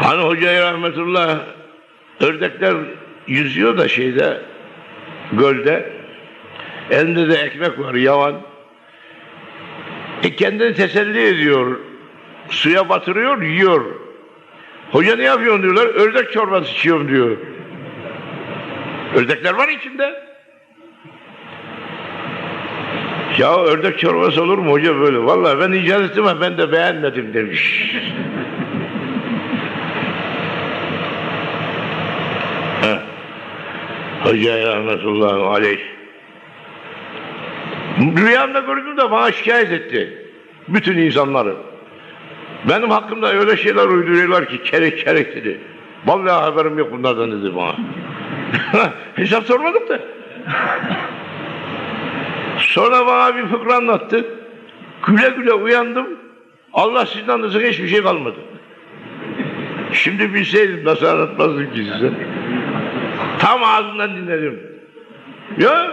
Hani hocaya rahmetullah ördekler yüzüyor da şeyde gölde elinde de ekmek var yavan. E kendini teselli ediyor. Suya batırıyor, yiyor. Hoca ne yapıyorsun diyorlar. Ördek çorbası içiyorum diyor. Ördekler var içinde. Ya ördek çorbası olur mu hoca böyle? Vallahi ben icat ettim ama ben de beğenmedim demiş. Heh. Hoca rahmetullahi aleyh. Rüyamda gördüm de bana şikayet etti. Bütün insanları. Benim hakkımda öyle şeyler uyduruyorlar ki kerek kerek dedi. Vallahi haberim yok bunlardan dedi bana. Hesap sormadım da. Sonra bana bir fıkra anlattı. Güle güle uyandım. Allah sizden de hiçbir şey kalmadı. Şimdi bilseydim nasıl anlatmazdım ki size. Tam ağzından dinledim. Ya